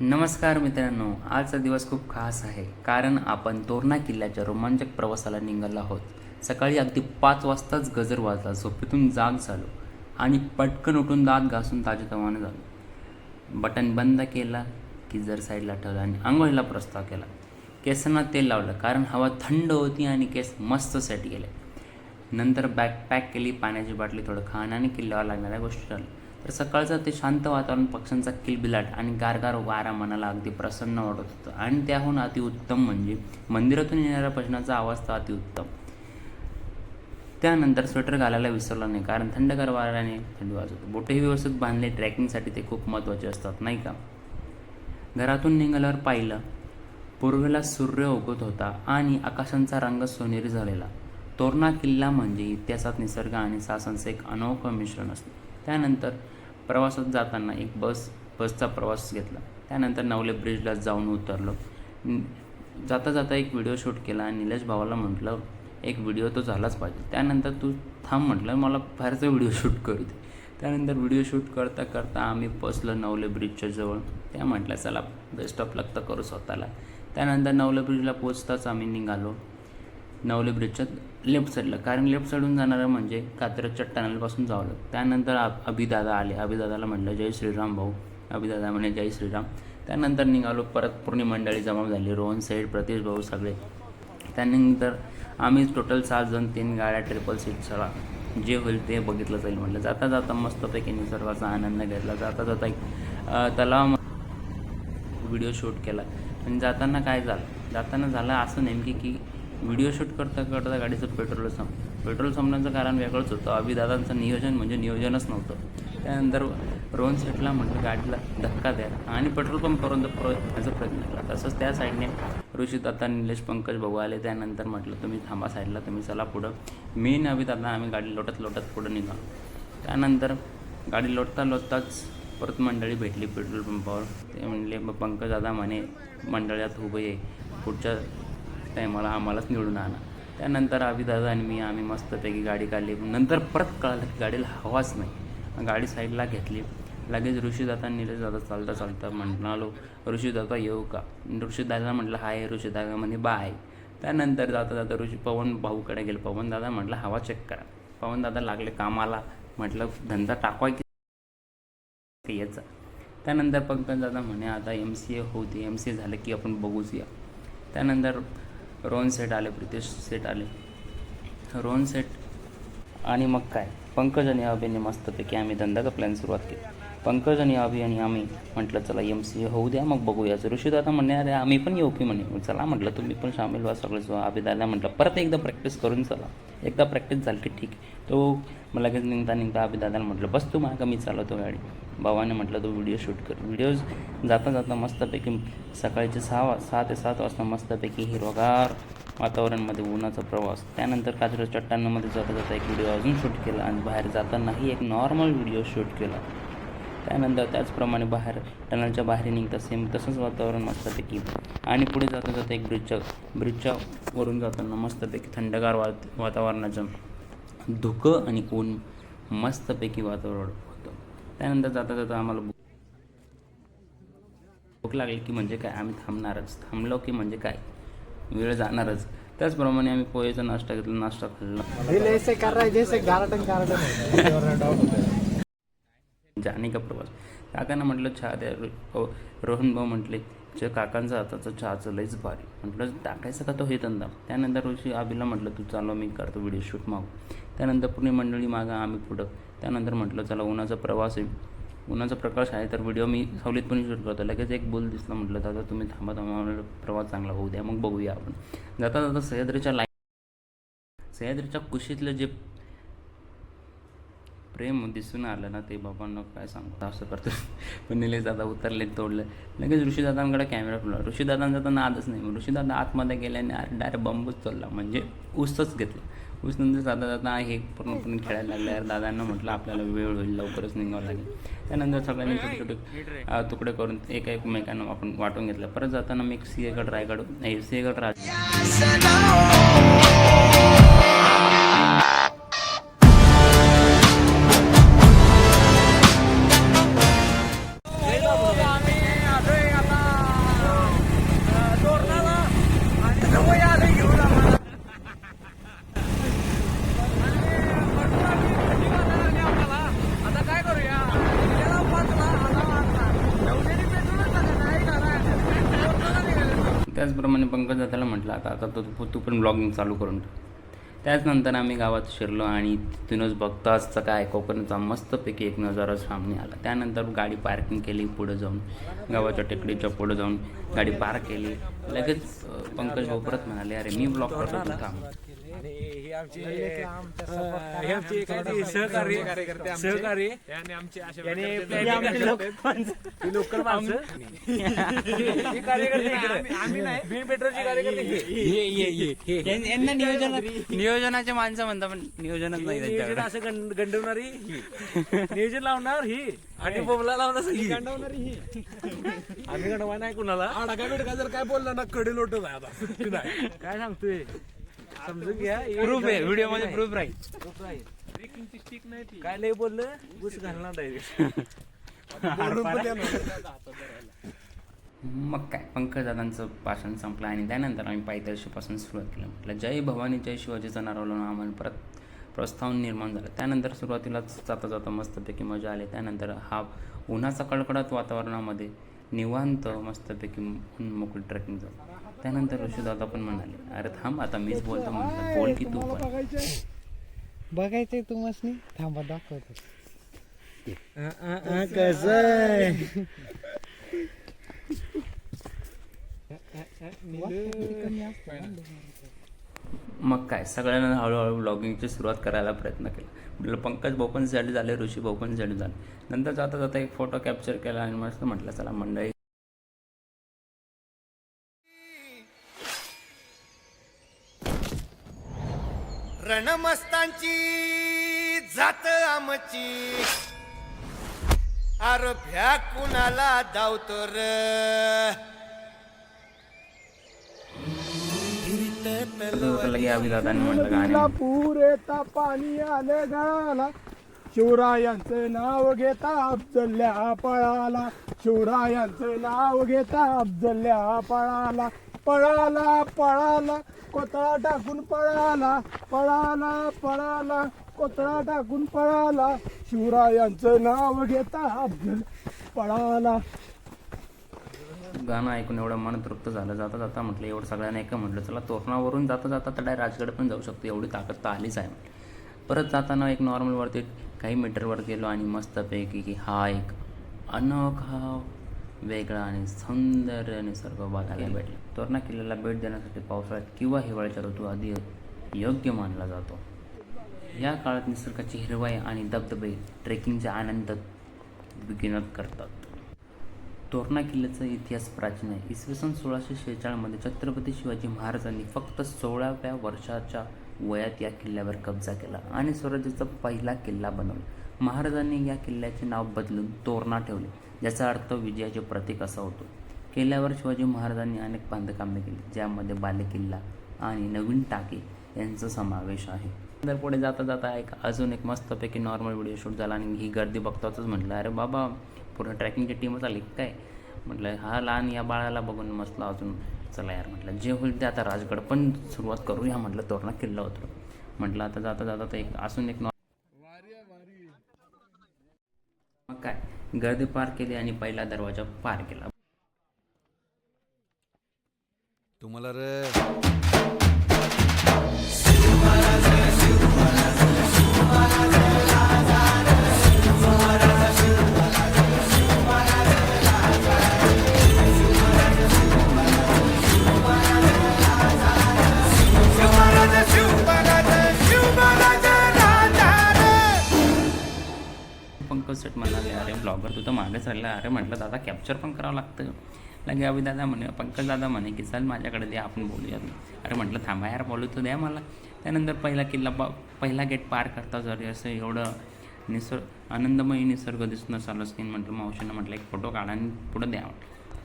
नमस्कार मित्रांनो आजचा दिवस खूप खास आहे कारण आपण तोरणा किल्ल्याच्या रोमांचक प्रवासाला निघालो आहोत. सकाळी अगदी पाच वाजताच गजर वाजला झोपेतून जाग झालो आणि पटकन उठून दात घासून ताजेतवानं झालो. बटन बंद केला की जर साईडला ठेवला आणि आंघोळीला प्रस्ताव केला. केसांना तेल लावलं कारण हवा थंड होती आणि केस मस्त सेट गेले. नंतर बॅग पॅक केली पाण्याची बाटली थोडं खाणं आणि किल्ल्यावर लागणाऱ्या गोष्टी झाल्या तर सकाळचं ते शांत वातावरण पक्ष्यांचा किलबिलाट आणि गारगार वारा मनाला अगदी प्रसन्न वाटत होतं. आणि त्याहून अतिउत्तम म्हणजे मंदिरातून येणाऱ्या भजनाचा आवाज तर अतिउत्तम त्यानंतर स्वेटर घालायला विसरला नाही कारण थंडगार वाऱ्याने थंडी वाजत बोटेही व्यवस्थित बांधले ट्रॅकिंगसाठी ते खूप महत्त्वाचे असतात नाही का? घरातून निघाल्यावर पाहिलं पूर्वेला सूर्य उगत होता आणि आकाशांचा रंग सोनेरी झालेला. तोरणा किल्ला म्हणजे इतिहासात निसर्ग आणि सासनचं एक अनोखं मिश्रण असतं. त्यानंतर प्रवासात जाताना एक बस बसचा प्रवास घेतला. त्यानंतर नवले ब्रिजला जाऊन उतरलो. जाता जाता एक व्हिडिओ शूट केला आणि निलेश भावाला म्हटलं एक व्हिडिओ तो झालाच पाहिजे. त्यानंतर तू थांब म्हटलं मला बाहेरचा व्हिडिओ शूट करू दे. त्यानंतर व्हिडिओ शूट करता करता आम्ही पोचलो नवले ब्रिजच्या जवळ. त्या म्हटलं चला बेस्ट ऑफ लक तर करू स्वतःला. त्यानंतर नवले ब्रिजला पोचताच आम्ही निघालो. नवले ब्रिजच्या लेफ्ट साईडला कारण लेफ्ट साईडून जाणारं म्हणजे कात्रजच्या टनलपासून जावं लागतं. त्यानंतर आ अभिदादा आले. अभिदादाला म्हटलं जय श्रीराम भाऊ. अभिदादा म्हणे जय श्रीराम. त्यानंतर निघालो परत पूर्ण मंडळी जमा झाली. रोहन सेठ प्रतीश भाऊ सगळे. त्यानंतर आम्ही टोटल सात जण तीन गाड्या ट्रिपल सीट चला. जे होईल ते बघितलं जाईल म्हटलं. जाता जाता मस्तपैकी निसर्गाचा आनंद घेतला. जाता जाता एक तलाव व्हिडिओ शूट केला. आणि जाताना काय झालं? जाताना झालं असं नेमकी की व्हिडिओ शूट करता करता गाडीचं पेट्रोल संप पेट्रोल संपण्याचं कारण वेगळंच होतं. अभिदादांचं नियोजन म्हणजे नियोजनच नव्हतं. त्यानंतर रोहन सेटला म्हटलं गाडीला धक्का द्या आणि पेट्रोल पंप करून प्रयत्नाचा प्रयत्न केला. तसंच त्या साईडने ऋषिदाता निलेश पंकज भाऊ आले. त्यानंतर म्हटलं तुम्ही थांबा साईडला तुम्ही चला पुढं. मी आणि अभिदादा आम्ही गाडी लोटत लोटत पुढं निघालो. त्यानंतर गाडी लोटता लोटताच परत मंडळी भेटली पेट्रोल पंपावर. ते म्हणले पंकज दादा म्हणे मंडळात उभं आहे पुढच्या टायमाला आम्हालाच निवडून आणा. त्यानंतर दादा आणि मी आम्ही मस्तपैकी गाडी काढली. नंतर परत कळालं की गाडीला हवाच नाही. गाडी साईडला घेतली. लगेच ऋषीदादा निलेश दादा चालता चालता म्हणालो ऋषीदादा येऊ का? ऋषीदादा म्हटलं हाय ऋषीदादा म्हणे बाय. त्यानंतर जाता जाता ऋषी पवन भाऊकडे गेले. पवन दादा म्हटलं हवा चेक करा. पवन दादा लागले कामाला. म्हटलं धंदा टाकवाय की याचा. त्यानंतर पंकज दादा म्हणे आता एम सी ए होते एम सी ए झालं की आपण बघूच या. त्यानंतर रोहन सेट आले प्रितेश सेट आले. रोहन सेट आणि मग काय? पंकज आणि अभिने मस्तपैकी आम्ही धंदा प्लॅन सुरुवात केली. पंकज आणि अभि आणि आम्ही म्हटलं चला एम सी ए होऊ द्या मग बघूया. ऋषीदादा म्हणणे अरे आम्ही पण येऊ की म्हणे चला म्हटलं तुम्ही पण सामील व्हा सगळेच व्हा अभिदादा म्हटलं. परत एकदा प्रॅक्टिस करून चला. एकदा प्रॅक्टिस झाली की ठीक. तो लगेच निघता निघता अभिदादाला म्हटलं बस तू मागं मी चालवतो गाडी. भावाने म्हटलं तो व्हिडिओ शूट कर. व्हिडिओज जाता जाता मस्तपैकी सकाळचे सहा सहा ते सात वाजता मस्तपैकी हिरवगार वातावरणमध्ये उन्हाचा प्रवास. त्यानंतर काजरा चट्टानामध्ये जाता जाता एक व्हिडिओ अजून शूट केला आणि बाहेर जातानाही एक नॉर्मल व्हिडिओ शूट केला. त्यानंतर त्याचप्रमाणे बाहेर टनलच्या बाहेर निघता सेम तसंच वातावरण मस्तपैकी. आणि पुढे जाता जाता एक ब्रिजच्या ब्रिजच्या वरून जाताना मस्तपैकी थंडगार वात वातावरणाचं धुकं आणि ऊन मस्तपैकी वातावरण. त्यानंतर जाता जाता आम्हाला भूक लागली की म्हणजे काय? आम्ही थांबणारच. थांबलो की म्हणजे काय? वेळ जाणारच. त्याचप्रमाणे आम्ही पोहेचा नाश्ता घेतला. नाश्ता खाल्ला. गार्डन जाणे का प्रवास? काकांना म्हटलं चहा द्या रोहन भाऊ म्हटले च काकांचा हाताचा चहाचं लईच भारी. म्हटलं टाकायचं का तो हे धंदा? त्यानंतर ऋषी आबीला म्हटलं तू चालव मी करतो व्हिडिओ शूट मागू त्यानंतर पुणे मंडळी मागं आम्ही पुढं. त्यानंतर म्हटलं चला उन्हाचा प्रवास आहे. उन्हाचा प्रकाश आहे तर व्हिडिओ मी सावलीत पण शूट करतो. लगेच एक बोल दिसला म्हटलं दादा तुम्ही थांबा थांबा प्रवास चांगला होऊ द्या मग बघूया आपण. जाता जाता सह्याद्रीच्या लाईन सह्याद्रीच्या कुशीतलं जे प्रेम दिसून आलं ना ते बाबांना काय सांगतो असं करतो पण निलेश दादा उतरले तोडलं. लगेच ऋषीदादांकडे कॅमेरा फुला ऋषीदादांचा तर नादच नाही. ऋषीदादा आतमध्ये गेल्याने डायरेक्ट बंबूच चालला म्हणजे ऊसच घेतला. ऊस नंतर जाता जाता हे पूर्णपणे खेळायला लागले. यार दादांना म्हटलं आपल्याला वेळ होईल लवकरच निघावं लागेल. त्यानंतर सगळ्यांनी छोटे छोटे तुकडे करून एका एकमेकांना आपण वाटून घेतलं. परत जाताना मी एक सिंहगड रायगड नाही सिंहगड राज पंकज दादाला म्हटलं आता आता तो तू पण ब्लॉगिंग चालू करून त्याचनंतर आम्ही गावात शिरलो आणि तिथूनच बघताच काय कोकणचा मस्तपैकी एक नजारा सामने आला. त्यानंतर गाडी पार्किंग केली पुढे जाऊन गावाच्या टेकडीच्या पुढे जाऊन गाडी पार्क केली. लगेच पंकज भाऊ परत म्हणाले अरे मी ब्लॉग करतो थांब. हे आमचे आमचे. सहकार्य याने planning. ही लोकल माणसं. हे कार्यकर्ते इकडे. बीड पेट्रोलचे कार्यकर्ते हे. हे, हे. यांना नियोजन नियोजनाचे माणसं म्हणता पण नियोजनच नाही नियोजन त्यांच्याकडे. असं गं- गंडवणारी ही. नियोजन लावणार ही. आणि बोबला लावणार ही गंडवणारी ही. आम्ही गंडवा नाही कुणाला. आडका बिडका जर काय बोलला ना कडे लोटच आहे आता सुट्टी नाही काय सांगतोय? समजून घ्या. प्रूफ आहे. व्हिडिओमध्ये प्रूफ राहील. Proof राहील. काय लय बोललं? ऊस घालणार डायरेक्ट. मग काय? पंकज दादांचं भाषण संपलं आणि त्यानंतर आम्ही पायथ्याशीपासून सुरुवात केली. म्हटलं जय भवानी जय शिवाजीचं नारावलं आम्हाला परत प्रस्तावन निर्माण झालं. त्यानंतर सुरुवातीलाच जाता जाता मस्तपैकी मजा आली. त्यानंतर हा उन्हाचा कडकडत वातावरणामध्ये निवांत मस्तपैकी मोकळी ट्रेकिंग झालं. त्यानंतर ऋषीदादा पण म्हणाले अरे थांब आता मीच बोलतो म्हटलं बोल की तू पण. बघायचंय बघायचंय तू मसनी? थांबा दाखवतो. कसं मग काय सगळ्यांना हळूहळू ब्लॉगिंगची सुरुवात करायला प्रयत्न केला. म्हटलं पंकज भाऊ पण झाले ऋषी भाऊ पण झाले. नंतर जाता जाता एक फोटो कॅप्चर केला आणि मस्त म्हटलं चला मंडळी. रणमस्तांची जात आमची. अर भ्या कुणाला धावतो र? लगे अभि दादांनी म्हटलं गाणे. पुरेता पाणी आले गळाला शिवरायांचं नाव घेता अफजल्या पळाला. शिवरायांचं नाव घेता अफजल्या पळाला. पळाला पळाला कोतळा टाकून पळाला पळाला पळाला कोतळा टाकून पळाला. शिवरायांचं नाव घेता अफजल पळाला. गाणं ऐकून एवढं मन तृप्त झालं. जाता जाता म्हटलं एवढं सगळ्यांना ऐका म्हटलं चला तोरणावरून जाता जाता तर डायरेक्ट राजगड पण जाऊ शकतो. एवढी ताकद तर आलीच आहे परत जाताना एक नॉर्मलवरती काही मीटरवर गेलो आणि मस्तपैकी की हा एक अनोखा वेगळा आणि सौंदर्य निसर्ग बघायला भेटला. तोरणा किल्ल्याला भेट देण्यासाठी पावसाळ्यात किंवा हिवाळ्याच्या ऋतू आधी योग्य मानला जातो. या काळात निसर्गाची हिरवाई आणि धबधबे ट्रेकिंगचा आनंद बिगिनत करतात. तोरणा किल्ल्याचा इतिहास प्राचीन आहे. इसवी सन सोळाशे शेहेचाळमध्ये छत्रपती शिवाजी महाराजांनी फक्त सोळाव्या वर्षाच्या वयात या किल्ल्यावर कब्जा केला आणि स्वराज्याचा पहिला किल्ला बनवला. महाराजांनी या किल्ल्याचे नाव बदलून तोरणा ठेवले. ज्याचा अर्थ विजयाचे प्रतीक असा होतो. किल्ल्यावर शिवाजी महाराजांनी अनेक बांधकामे केली ज्यामध्ये बालेकिल्ला आणि नवीन टाके यांचा समावेश आहे. तर पुढे जाता जाता एक अजून एक मस्तपैकी नॉर्मल व्हिडिओ शूट झाला आणि ही गर्दी बघताच म्हटलं अरे बाबा पूर्ण ट्रॅकिंगची टीमच आली काय? म्हटलं हा लहान या बाळाला बघून मस्त अजून चला यार म्हटलं. जे होईल ते आता राजगड पण सुरुवात करूया म्हटलं तोरणा किल्ला होतो म्हटलं आता जाता जाता तर एक असून एक नॉ मग काय? गर्दी पार केली आणि पहिला दरवाजा पार केला. तुम्हाला रे. अरे म्हटलं दादा कॅप्चर पण करावं लागतं. लगे अभि दादा म्हणे पंकज दादा म्हणे की चल माझ्याकडे द्या आपण बोलूयात. अरे म्हटलं थांबा यार बोलू तर द्या मला. त्यानंतर पहिला किल्ला प पहिला गेट पार करता जरी असं एवढं निसर्ग आनंदमयी निसर्ग दिसणं चालू स्क्रीन म्हटलं मावशीनं म्हटलं एक फोटो काढा आणि पुढं द्या.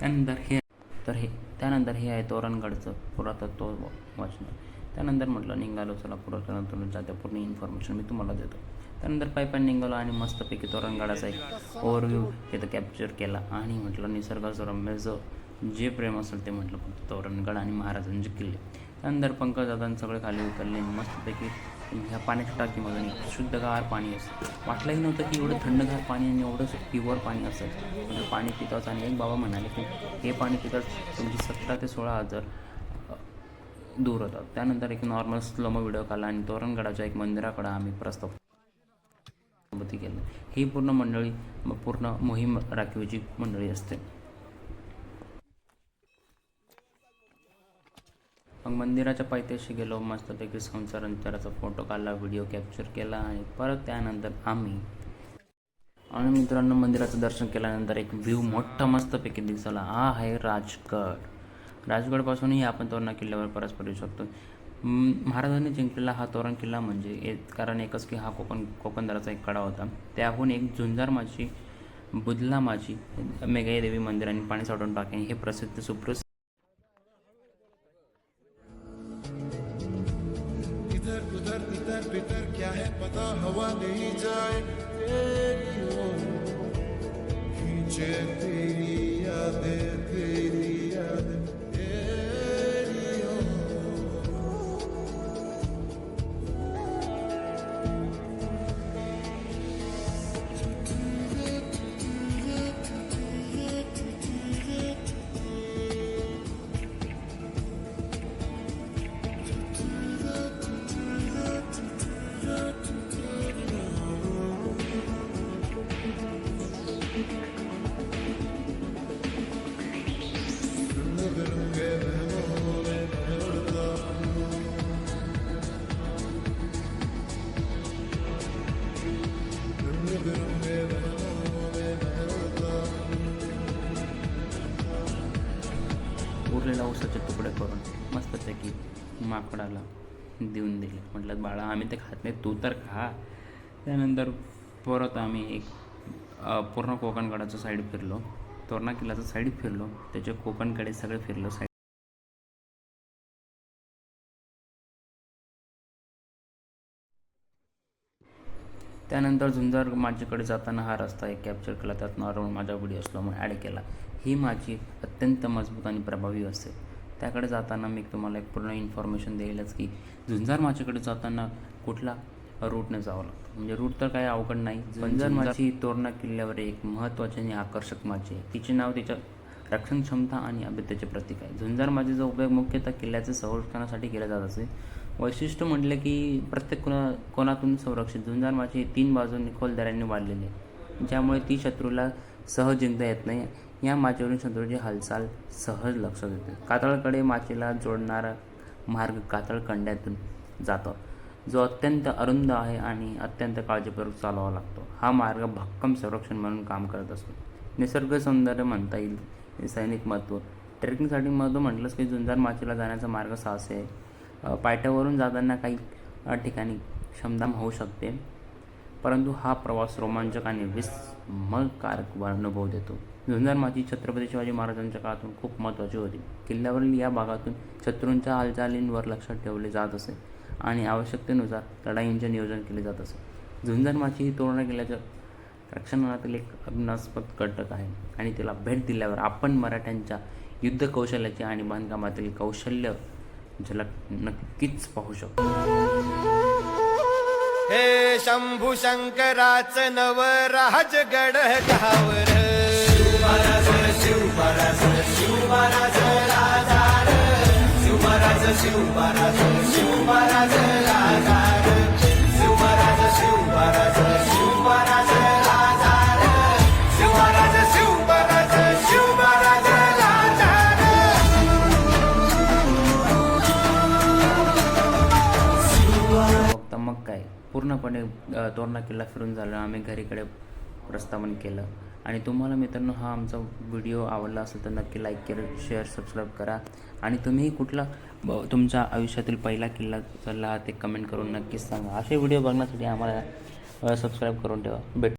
त्यानंतर हे तर हे त्यानंतर हे आहे तोरणगडचं पुरातत्व वाचणं त्यानंतर म्हटलं निघालो चला पुढं त्यानंतर जाते पूर्ण इन्फॉर्मेशन मी तुम्हाला देतो. त्यानंतर पायपान निघालो आणि मस्तपैकी तोरणगडाचा एक ओव्हरव्ह्यू तिथं कॅप्चर केला. आणि म्हटलं निसर्गाचं रम्य जो जे प्रेम असेल ते म्हटलं फक्त तोरणगड आणि महाराजांचे किल्ले. त्यानंतर पंकज दादांनी सगळे खाली उतरले आणि मस्तपैकी ह्या पाण्याच्या टाकीमधून एक शुद्धगार पाणी असतं. वाटलंही नव्हतं की एवढं थंडगार पाणी आणि एवढं प्युअर पाणी असेल. म्हणजे पाणी पिताच आणि एक बाबा म्हणाले की हे पाणी पिताच तुमची सतरा ते सोळा हजार दूर होतात. त्यानंतर एक नॉर्मल स्लोमो व्हिडिओ काढला आणि तोरणगडाच्या एक मंदिराकडं आम्ही प्रस्ताव सोबती केलं ही पूर्ण मंडळी पूर्ण मोहीम राखीवची मंडळी असते. मग मंदिराच्या पायथ्याशी गेलो मस्तपैकी संसारांतराचा फोटो काढला व्हिडिओ कॅप्चर केला आणि परत त्यानंतर आम्ही आणि मित्रांनो मंदिराचं दर्शन केल्यानंतर एक व्ह्यू मोठा मस्तपैकी दिसला. हा आहे राजगड. राजगडपासूनही आपण तोरणा किल्ल्यावर परस्पर येऊ शकतो. महाराजांनी जिंकलेला हा तोरण किल्ला म्हणजे एक कारण एकच की हा कोकण कोकणदराचा एक कडा होता. त्याहून एक झुंजार माझी बुदला माझी मेघाई देवी मंदिर आणि पाणी साठवून टाके हे प्रसिद्ध सुप्रसिद्ध उरलेला ऊसाचे तुकडे करून मस्तपैकी माकडाला देऊन दिले. म्हटलं बाळा आम्ही ते खात नाही तू तर खा. त्यानंतर परत आम्ही एक पूर्ण कोकणगडाचं साईड फिरलो. तोरणा किल्ल्याचं साईड फिरलो. त्याच्या कोकणकडे सगळे फिरलो. साईड त्यानंतर झुंजार माझ्याकडे जाताना हा रस्ता एक कॅप्चर केला. त्यात नॉर्मल माझा व्हिडिओ असल्यामुळे ॲड केला. ही माझी अत्यंत मजबूत आणि प्रभावी असते त्याकडे जाताना मी तुम्हाला एक पूर्ण इन्फॉर्मेशन देईलच की झुंजार माझ्याकडे जाताना कुठला रूटने जावं लागतं. म्हणजे रूट तर काही अवघड नाही. झुंजार माझी ही तोरणा किल्ल्यावर एक महत्त्वाची आणि आकर्षक माझी आहे. तिचे नाव तिच्या रक्षण क्षमता आणि अभितेचे प्रतीक आहे. झुंजार माझीचा उपयोग मुख्यतः किल्ल्याचे संरक्षणासाठी केला जात असे वैशिष्ट्य म्हटलं की प्रत्येक कोणा कोणातून संरक्षित? झुंजारमाची तीन बाजूंनी खोल दऱ्यांनी वाढलेली आहे ज्यामुळे ती शत्रूला सहज जिंकता येत नाही. या माचेवरून शत्रूची हालचाल सहज लक्षात येते. कातळकडे माचेला जोडणारा मार्ग कातळ कंड्यातून जातो. जो अत्यंत अरुंद आहे आणि अत्यंत काळजीपूर्वक चालवावा लागतो. हा मार्ग भक्कम संरक्षण म्हणून काम करत असतो. निसर्ग सौंदर्य म्हणता येईल. सैनिक महत्त्व ट्रेकिंगसाठी महत्त्व म्हटलंच की झुंजार माचेला जाण्याचा मार्ग साहसी आहे. पायथ्यावरून जाताना काही ठिकाणी क्षमदाम होऊ शकते. परंतु हा प्रवास रोमांचक आणि विस्मयकारक अनुभव देतो. झुंजार माती छत्रपती शिवाजी महाराजांच्या काळातून खूप महत्त्वाची होती. किल्ल्यावरील या भागातून शत्रूंच्या हालचालींवर लक्ष ठेवले जात असे आणि आवश्यकतेनुसार लढाईंचे नियोजन केले जात असे. झुंजार माची ही तोरणा किल्ल्याच्या रक्षणातील एक अभिनास्पद घटक आहे आणि तिला भेट दिल्यावर आपण मराठ्यांच्या युद्ध कौशल्याचे आणि बांधकामातील कौशल्य झलक नक्कीच पाहू शकतो. हे शंभू शंकराचं नव राजगड गावर. शिवराज पूर्णपणे तोरणा किल्ला फिरून झालं. आम्ही घरीकडे प्रस्थापन केलं. आणि तुम्हाला मित्रांनो हा आमचा व्हिडिओ आवडला असेल तर नक्की लाईक करा शेअर सबस्क्राईब करा. आणि तुम्ही कुठला ब- तुमच्या आयुष्यातील पहिला किल्ला चालला ते कमेंट करून नक्कीच सांगा. असे व्हिडिओ बघण्यासाठी आम्हाला सबस्क्राईब करून ठेवा. भेट